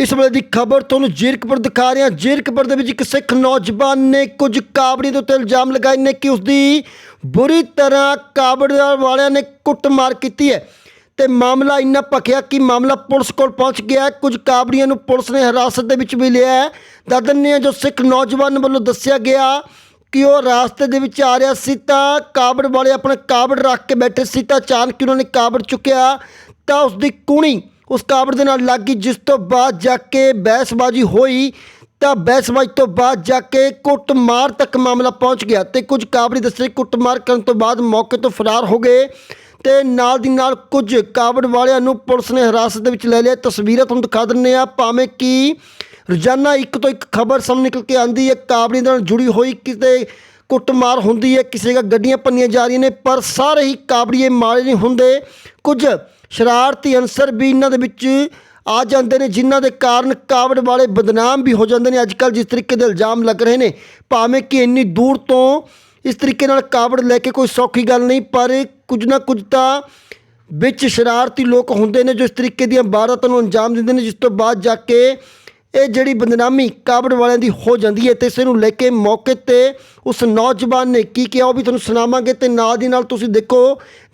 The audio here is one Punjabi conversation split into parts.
ਇਸ ਵੇਲੇ ਦੀ ਖਬਰ ਤੁਹਾਨੂੰ ਜੀਰਕਪੁਰ ਦਿਖਾ ਰਹੇ। ਹਾਂ ਜੀਰਕਪੁਰ ਦੇ ਵਿੱਚ ਇੱਕ ਸਿੱਖ ਨੌਜਵਾਨ ਨੇ ਕੁਝ ਕਾਬੜੀ ਦੇ ਉੱਤੇ ਇਲਜ਼ਾਮ ਲਗਾਏ ਨੇ ਕਿ ਉਸ ਦੀ ਬੁਰੀ ਤਰ੍ਹਾਂ ਕਾਬੜ ਵਾਲਿਆਂ ਨੇ ਕੁੱਟਮਾਰ ਕੀਤੀ ਹੈ। ਤੇ ਮਾਮਲਾ ਇੰਨਾ ਭਖਿਆ ਕਿ ਮਾਮਲਾ ਪੁਲਿਸ ਕੋਲ ਪਹੁੰਚ ਗਿਆ ਕੁਝ ਕਾਬੜੀਆਂ ਨੂੰ ਪੁਲਿਸ ਨੇ ਹਿਰਾਸਤ ਦੇ ਵਿੱਚ ਵੀ ਲਿਆ ਹੈ। ਦੱਸ ਦਿੰਦੇ ਹਾਂ ਜੋ ਸਿੱਖ ਨੌਜਵਾਨ ਵੱਲੋਂ ਦੱਸਿਆ ਗਿਆ ਕਿ ਉਹ ਰਾਸਤੇ ਦੇ ਵਿੱਚ ਆ ਰਿਹਾ ਸੀ ਤਾਂ ਕਾਬੜ ਵਾਲੇ ਆਪਣਾ ਕਾਬੜ ਰੱਖ ਕੇ ਬੈਠੇ ਸੀ ਤਾਂ ਅਚਾਨਕ ਉਹਨਾਂ ਨੇ ਕਾਬੜ ਚੁੱਕਿਆ ਤਾਂ ਉਸ ਦੀ ਕੂਣੀ ਉਸ ਕਾਬੜ ਦੇ ਨਾਲ ਲੱਗ ਗਈ, ਜਿਸ ਤੋਂ ਬਾਅਦ ਜਾ ਕੇ ਬਹਿਸਬਾਜ਼ੀ ਹੋਈ, ਤਾਂ ਬਹਿਸਬਾਜ਼ੀ ਤੋਂ ਬਾਅਦ ਜਾ ਕੇ ਕੁੱਟਮਾਰ ਤੱਕ ਮਾਮਲਾ ਪਹੁੰਚ ਗਿਆ ਤੇ ਕੁਝ ਕਾਬੜੀ ਦੱਸੇ ਕੁੱਟਮਾਰ ਕਰਨ ਤੋਂ ਬਾਅਦ ਮੌਕੇ ਤੋਂ ਫਰਾਰ ਹੋ ਗਏ ਤੇ ਨਾਲ ਦੀ ਨਾਲ ਕੁਝ ਕਾਬੜ ਵਾਲਿਆਂ ਨੂੰ ਪੁਲਿਸ ਨੇ ਹਿਰਾਸਤ ਦੇ ਵਿੱਚ ਲੈ ਲਿਆ। ਤਸਵੀਰਾਂ ਤੁਹਾਨੂੰ ਦਿਖਾ ਦਿੰਨੇ ਆ ਭਾਵੇਂ ਕਿ ਰੋਜ਼ਾਨਾ ਇੱਕ ਤੋਂ ਇੱਕ ਖਬਰ ਸਾਹਮਣੇ ਨਿਕਲ ਕੇ ਆਂਦੀ ਹੈ ਕਾਬੜੀ ਨਾਲ ਜੁੜੀ ਹੋਈ ਕਿਤੇ ਕੁੱਟਮਾਰ ਹੁੰਦੀ ਹੈ, ਕਿਸੇ ਦਾ ਗੱਡੀਆਂ ਪੰਨੀਆਂ ਜਾ ਰਹੀਆਂ ਨੇ, ਪਰ ਸਾਰੇ ਹੀ ਕਾਬੜੀਏ ਮਾੜੇ ਨਹੀਂ ਹੁੰਦੇ। ਕੁਝ ਸ਼ਰਾਰਤੀ ਅਨਸਰ ਵੀ ਇਹਨਾਂ ਦੇ ਵਿੱਚ ਆ ਜਾਂਦੇ ਨੇ, ਜਿਨ੍ਹਾਂ ਦੇ ਕਾਰਨ ਕਾਵੜ ਵਾਲੇ ਬਦਨਾਮ ਵੀ ਹੋ ਜਾਂਦੇ ਨੇ। ਅੱਜ ਕੱਲ੍ਹ ਜਿਸ ਤਰੀਕੇ ਦੇ ਇਲਜ਼ਾਮ ਲੱਗ ਰਹੇ ਨੇ, ਭਾਵੇਂ ਕਿ ਇੰਨੀ ਦੂਰ ਤੋਂ ਇਸ ਤਰੀਕੇ ਨਾਲ ਕਾਵੜ ਲੈ ਕੇ ਕੋਈ ਸੌਖੀ ਗੱਲ ਨਹੀਂ, ਪਰ ਕੁਝ ਨਾ ਕੁਝ ਤਾਂ ਵਿੱਚ ਸ਼ਰਾਰਤੀ ਲੋਕ ਹੁੰਦੇ ਨੇ ਜੋ ਇਸ ਤਰੀਕੇ ਦੀਆਂ ਵਾਰਦਾਤਾਂ ਨੂੰ ਅੰਜਾਮ ਦਿੰਦੇ ਨੇ, ਜਿਸ ਤੋਂ ਬਾਅਦ ਜਾ ਕੇ ਇਹ ਜਿਹੜੀ ਬਦਨਾਮੀ ਕਾਬੜ ਵਾਲਿਆਂ ਦੀ ਹੋ ਜਾਂਦੀ ਹੈ ਤੇ ਇਸ ਨੂੰ ਲੈ ਕੇ ਮੌਕੇ ਤੇ ਉਸ ਨੌਜਵਾਨ ਨੇ ਕੀ ਕਿਹਾ ਉਹ ਵੀ ਤੁਹਾਨੂੰ ਸੁਣਾਵਾਂਗੇ ਤੇ ਨਾਲ ਦੀ ਨਾਲ ਤੁਸੀਂ ਦੇਖੋ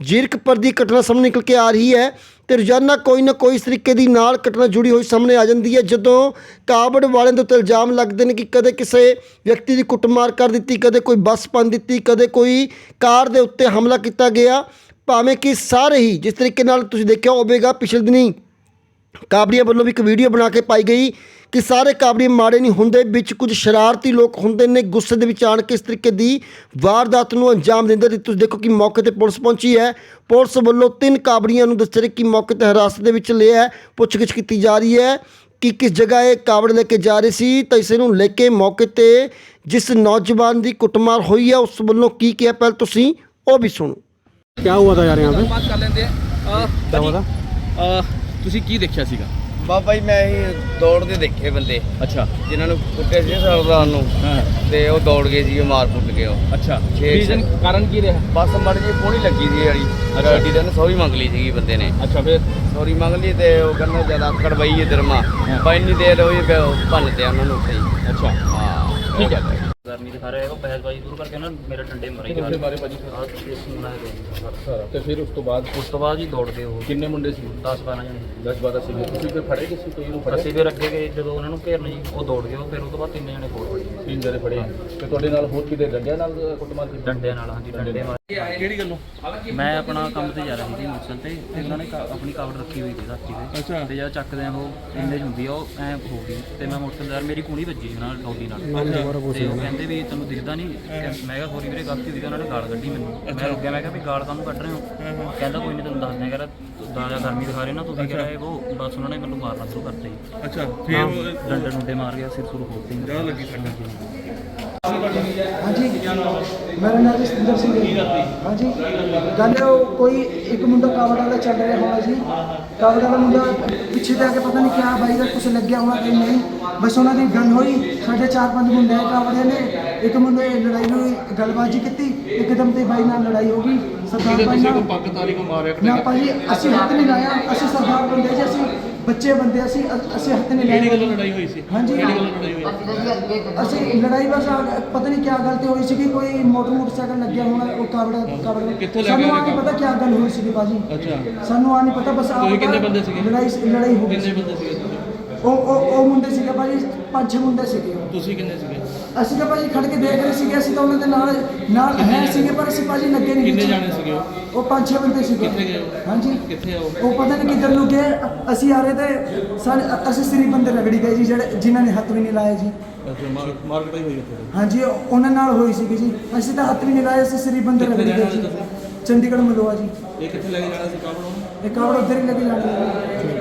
ਜੀਰਕਪੁਰ ਦੀ ਘਟਨਾ ਸਾਹਮਣੇ ਨਿਕਲ ਕੇ ਆ ਰਹੀ ਹੈ ਤੇ ਰੋਜ਼ਾਨਾ ਕੋਈ ਨਾ ਕੋਈ ਇਸ ਤਰੀਕੇ ਦੀ ਨਾਲ ਘਟਨਾ ਜੁੜੀ ਹੋਈ ਸਾਹਮਣੇ ਆ ਜਾਂਦੀ ਹੈ ਜਦੋਂ ਕਾਬੜ ਵਾਲਿਆਂ ਦੇ ਉੱਤੇ ਇਲਜ਼ਾਮ ਲੱਗਦੇ ਨੇ ਕਿ ਕਦੇ ਕਿਸੇ ਵਿਅਕਤੀ ਦੀ ਕੁੱਟਮਾਰ ਕਰ ਦਿੱਤੀ, ਕਦੇ ਕੋਈ ਬੱਸ ਪੰਨ ਦਿੱਤੀ, ਕਦੇ ਕੋਈ ਕਾਰ ਦੇ ਉੱਤੇ ਹਮਲਾ ਕੀਤਾ ਗਿਆ। ਭਾਵੇਂ ਕਿ ਸਾਰੇ ਹੀ ਜਿਸ ਤਰੀਕੇ ਨਾਲ ਤੁਸੀਂ ਦੇਖਿਆ ਹੋਵੇਗਾ, ਪਿਛਲੇ ਦਿਨੀ ਕਾਬੜੀਆਂ ਵੱਲੋਂ ਵੀ ਇੱਕ ਵੀਡੀਓ ਬਣਾ ਕੇ ਪਾਈ ਗਈ ਕਿ ਸਾਰੇ ਕਾਬੜੀ ਮਾੜੇ ਨਹੀਂ ਹੁੰਦੇ ਵਿੱਚ ਕੁਝ ਸ਼ਰਾਰਤੀ ਲੋਕ ਹੁੰਦੇ ਨੇ ਗੁੱਸੇ ਦੇ ਵਿੱਚ ਆਣ ਕੇ ਇਸ ਤਰੀਕੇ ਦੀ ਵਾਰਦਾਤ ਨੂੰ ਅੰਜਾਮ ਦਿੰਦੇ ਨੇ ਤੁਸੀਂ ਦੇਖੋ ਕਿ ਮੌਕੇ ਤੇ ਪੁਲਿਸ ਪਹੁੰਚੀ ਹੈ ਪੁਲਿਸ ਵੱਲੋਂ ਤਿੰਨ ਕਾਬੜੀਆਂ ਨੂੰ ਦੱਸਿਆ ਕਿ ਮੌਕੇ ਤੇ ਹਿਰਾਸਤ ਦੇ ਵਿੱਚ ਲਿਆ ਹੈ ਪੁੱਛਗਿੱਛ ਕੀਤੀ ਜਾ ਰਹੀ ਹੈ ਕਿ ਕਿਸ ਜਗ੍ਹਾ ਇਹ ਕਾਵੜ ਲੈ ਕੇ ਜਾ ਰਹੇ ਸੀ ਤਾਂ ਇਸੇ ਨੂੰ ਲੈ ਕੇ ਮੌਕੇ ਤੇ ਜਿਸ ਨੌਜਵਾਨ ਦੀ ਕੁੱਟਮਾਰ ਹੋਈ ਹੈ ਉਸ ਵੱਲੋਂ ਕੀ ਕਿਹਾ ਪਹਿਲ ਤੁਸੀਂ ਉਹ ਵੀ ਸੁਣੋ क्या हुआ था यार यहाँ पे ਬਾਤ ਕਰ ਲੈਂਦੇ ਆ ਅਹ, क्या हुआ था ਅਹ, ਤੁਸੀਂ ਕੀ ਦੇਖਿਆ ਸੀਗਾ ਬਾਬਾ ਜੀ ਮੈਂ ਹੀ ਦੌੜਦੇ ਦੇਖੇ ਬੰਦੇ। ਅੱਛਾ। ਜਿਨ੍ਹਾਂ ਨੂੰ ਕੁੱਟੇ ਸੀ ਸਰਦਾਰ ਨੂੰ। ਹਾਂ। ਤੇ ਉਹ ਦੌੜ ਗਏ ਸੀ ਮਾਰ ਫੁੱਟ ਗਏ ਉਹ। ਅੱਛਾ। ਛੇ- ਰੀਜ਼ਨ ਕਾਰਨ ਕੀ ਰਿਹਾ? ਬਸ ਮੜ ਜੀ ਪੋਣੀ ਲੱਗੀ ਸੀ ਵਾਲੀ। ਅੱਛਾ। ਗੱਡੀ ਦੇ ਨੇ ਸੌਰੀ ਮੰਗ ਲਈ ਸੀਗੀ ਬੰਦੇ ਨੇ। ਅੱਛਾ ਫਿਰ? ਸੌਰੀ ਮੰਗ ਲਈ ਤੇ ਉਹ ਕਹਿੰਦਾ ਜ਼ਿਆਦਾ ਕੜਵਈ ਇਧਰ ਮਾ। ਹਾਂ। ਬਾਈ ਨਹੀਂ ਦੇਰ ਹੋਈ ਉਹ ਭੰਨ ਤੇ ਉਹਨਾਂ ਨੂੰ ਉੱਥੇ ਹੀ। ਅੱਛਾ। ਹਾਂ। ਠੀਕ ਹੈ। ਗਰਮੀ ਦਿਖਾ ਰਿਹਾ ਹੈਗਾ ਬਹਿਸਬਾਜ਼ੀ ਦੂਰ ਕਰਕੇ ਨਾ ਮੇਰੇ ਡੰਡੇ ਮਾਰੇ ਤੁਹਾਡੇ ਬਾਰੇ ਭਾਜੀ ਆਹ ਕੇਸ ਬਣਾਇਆ ਗਿਆ ਅੱਛਾ ਤੇ ਫਿਰ ਉਸ ਤੋਂ ਬਾਅਦ ਉਸ ਤੋਂ ਬਾਅਦ ਜੀ ਦੌੜ ਗਏ ਉਹ। ਕਿੰਨੇ ਮੁੰਡੇ ਸੀ? 10 12 ਜਣੇ। 10 12 ਸੀ। ਤੁਸੀਂ ਫਿਰ ਫੜੇ ਕਿਸੇ ਕੋਈ ਨੂੰ ਅਸੀਂ ਫਿਰ ਅੱਗੇ ਗਏ ਜਦੋਂ ਉਹਨਾਂ ਨੂੰ ਘੇਰਨ ਜੀ ਉਹ ਦੌੜ ਗਏ। ਉਹ ਫਿਰ ਉਸ ਤੋਂ ਬਾਅਦ ਤਿੰਨ ਜਣੇ ਹੋਰ ਫੜੇ। ਤਿੰਨ ਜਣੇ ਫੜੇ। ਤੇ ਤੁਹਾਡੇ ਨਾਲ ਹੋਰ ਕਿਤੇ ਡੰਡਿਆਂ ਨਾਲ ਕੁੱਟਮਾਰ ਕੀਤੀ? ਡੰਡਿਆਂ ਨਾਲ ਹਾਂਜੀ ਡੰਡੇ ਮਾਰੇ। ਕਿਹੜੀ ਗੱਲੋਂ? ਮੈਂ ਆਪਣਾ ਕੰਮ ਤੇ ਜਾ ਰਿਹਾ ਸੀ ਮੋਟਰਸਾਈਕਲ ਤੇ ਤੇ ਉਹਨਾਂ ਨੇ ਕਾ- ਆਪਣੀ ਕਾਵੜ ਰੱਖੀ ਹੋਈ ਸੀ ਸਾਥੀ ਤੇ। ਅੱਛਾ। ਤੇ ਜਦ ਚੱਕਦੇ ਆ ਉਹ ਇੰਨੇ 'ਚ ਹੁੰਦੀ ਆ ਉਹ ਐ ਹੋ ਗਈ। ਤੇ ਮੈਂ ਮੋਟਰਸਾਈਕਲ ਯਾਰ ਮੇਰੀ ਕੁਣੀ ਵੱਜੀ ਸੀ ਨਾਲ ਡੌਗੀ ਨਾਲ। ਤੇ ਉਹ ਕਹਿੰਦੇ ਵੀ ਤੈਨੂੰ ਦਿਖਦਾ ਨਹੀਂ ਮੈਂ ਕਿਹਾ ਸੋਰੀ ਵੀਰੇ ਗਲਤੀ ਹੋ ਗਈ ਉਹਨਾਂ ਨੇ ਗਾਲ ਕੱਢੀ ਮੈਨੂੰ। ਮੈਂ ਰੁਕ ਗਿਆ ਮੈਂ ਕਿਹਾ ਵੀ ਗਾਲ ਕਾਹਨੂੰ ਕੱਢ ਰਹੇ ਹੋ? ਕਹਿੰਦਾ ਕੋਈ ਨਹੀਂ ਤੈਨੂੰ ਦੱਸ ਦਿਆਂ ਕਹਿੰਦਾ ਦਾਦਾ ਗਰਮੀ ਦਿਖਾ ਰਹੇ ਨਾ ਤੁਸੀਂ ਕਹਿੰਦਾ ਇਹ ਉਹ? ਬਸ ਉਹਨਾਂ ਨੇ ਮੈਨੂੰ ਮਾਰਨਾ ਸ਼ੁਰੂ ਕਰਤਾ ਜੀ। ਅੱਛਾ ਫਿਰ ਡੰਡੇ ਡੁੰਡੇ ਮਾਰ ਗਿਆ ਸਿਰ ਸੁਰ ਖੋਲਤੇ। ਜ਼ਿਆਦਾ ਲੱਗੀ ਸੱਟ ਹਾਂਜੀ। ਮੇਰਾ ਨਾਮ ਜਸਵਿੰਦਰ ਸਿੰਘ ਹੈ। ਹਾਂਜੀ। ਗੱਲ ਉਹ ਕੋਈ ਇੱਕ ਮੁੰਡਾ ਕਾਵੜ ਵਾਲਾ ਚੱਲ ਰਿਹਾ ਹੋਣਾ ਜੀ। ਕਾਵੜ ਵਾਲਾ ਮੁੰਡਾ ਪਿੱਛੇ ਤੇ ਆ ਕੇ ਪਤਾ ਨਹੀਂ ਕਿਆ ਬਾਈ ਦਾ ਕੁਝ ਲੱਗਿਆ ਹੋਣਾ ਕਿ ਨਹੀਂ। ਬਸ ਉਹਨਾਂ ਦੀ ਗੱਲ ਹੋਈ। ਸਾਡੇ ਚਾਰ ਪੰਜ ਮੁੰਡੇ ਕਾਵੜੇ ਨੇ। ਇੱਕ ਮੁੰਡੇ ਲੜਾਈ ਹੋਈ ਗੱਲਬਾਜੀ ਕੀਤੀ। ਇੱਕਦਮ ਤੇ ਬਾਈ ਨਾਲ ਲੜਾਈ ਹੋ ਗਈ। ਸਰਦਾਰ ਬਾਈ ਨਾਲ ਤਾਰੀ ਕੋ ਮਾਰਿਆ ਨਾ ਭਾਜੀ ਅਸੀਂ ਹੱਥ ਨਹੀਂ ਲਾਇਆ। ਅਸੀਂ ਸਰਦਾਰ ਬੰਦੇ ਜੀ ਅਸੀਂ ਬੱਚੇ ਬੰਦੇ ਅਸੀਂ ਅਸੀਂ ਹੱਥ ਨਹੀਂ ਲਾਇਆ ਕਿਹੜੀ ਗੱਲੋਂ ਲੜਾਈ ਹੋਈ ਸੀ। ਹਾਂਜੀ। ਕਿਹੜੀ ਗੱਲੋਂ ਲੜਾਈ ਹੋਈ ਅਸੀਂ ਲੜਾਈ ਬਸ ਆ- ਪਤਾ ਨਹੀਂ ਕਿਆ ਗੱਲ ਤੇ ਹੋਈ ਸੀਗੀ ਕੋਈ ਮੋਟਰ ਮੋਟਰਸਾਈਕਲ ਲੱਗਿਆ ਹੋਣਾ ਉਹ ਕਾਵੜਾ ਕਿੱਥੋਂ ਲੈ ਸਾਨੂੰ ਕੇ ਆ ਨਹੀਂ ਪਤਾ ਕਿਆ ਗੱਲ ਹੋਈ ਸੀਗੀ ਬਾਜੀ। ਅੱਛਾ। ਸਾਨੂੰ ਆ ਨਹੀਂ ਪਤਾ ਬਸ ਆ ਤੁਸੀਂ ਕਿੰਨੇ ਬੰਦੇ ਸੀਗੇ? ਲੜਾਈ ਲੜਾਈ ਹੋ ਗਈ ਕਿੰਨੇ ਸੀ। ਬੰਦੇ ਸੀਗੇ? ਉਹ ਉਹ ਉਹ ਮੁੰਡੇ ਸੀਗੇ ਬਾਜੀ। ਪੰਜ ਛੇ ਮੁੰਡੇ ਸੀਗੇ। ਤੁਸੀਂ ਕਿੰਨੇ ਸੀਗੇ? ਅਸੀਂ ਤਾਂ ਭਾਜੀ ਖੜ ਕੇ ਦੇਖ ਰਹੇ ਸੀਗੇ ਅਸੀਂ ਤਾਂ ਉਹਨਾਂ ਦੇ ਨਾਲ ਨਾਲ ਹੈ ਸੀਗੇ ਪਰ ਅਸੀਂ ਭਾਜੀ ਲੱਗੇ ਨਹੀਂ ਕਿੰਨੇ। ਜਾਣੇ ਸੀਗੇ ਉਹ? ਉਹ ਪੰਜ ਛੇ ਬੰਦੇ ਸੀਗੇ। ਕਿੱਥੇ ਗਏ ਉਹ? ਹਾਂਜੀ। ਕਿੱਥੇ ਆ ਉਹ? ਉਹ ਪਤਾ ਨਹੀਂ ਕਿੱਧਰ ਨੂੰ ਗਏ। ਅਸੀਂ ਆ ਰਹੇ ਤੇ ਸਾਡੇ ਅਸੀਂ ਸ੍ਰੀ ਬੰਦੇ ਰਗੜੀ ਗਏ ਜੀ ਜਿਹੜੇ ਜਿਨ੍ਹਾਂ ਨੇ ਹੱਥ ਵੀ ਨਹੀਂ ਲਾਇਆ ਜੀ। ਅੱਛਾ ਮਾਰ ਮਾਰਕਟ ਹੋਈ ਉੱਥੇ? ਹਾਂਜੀ ਉਹ- ਉਹਨਾਂ ਨਾਲ ਹੋਈ ਸੀਗੀ ਜੀ। ਅਸੀਂ ਤਾਂ ਹੱਥ ਵੀ ਨਹੀਂ ਲਾਏ ਅਸੀਂ ਸ੍ਰੀ ਬੰਦੇ ਕਿੱਥੇ ਰਗੜੀ ਗਏ ਰਹਿਣ ਜੀ। ਵਾਲੇ ਚੰਡੀਗੜ੍ਹ ਮਲੋਆ ਜੀ। ਇਹ ਕਿੱਥੇ ਲੈ ਕੇ ਜਾਣਾ ਸੀ ਕਾਬਲ ਨੂੰ ਇਹ ਕਾਵੜ ਉਧਰ ਹੀ ਲੱਗੇ ਜਾਣੀ। ਹੈ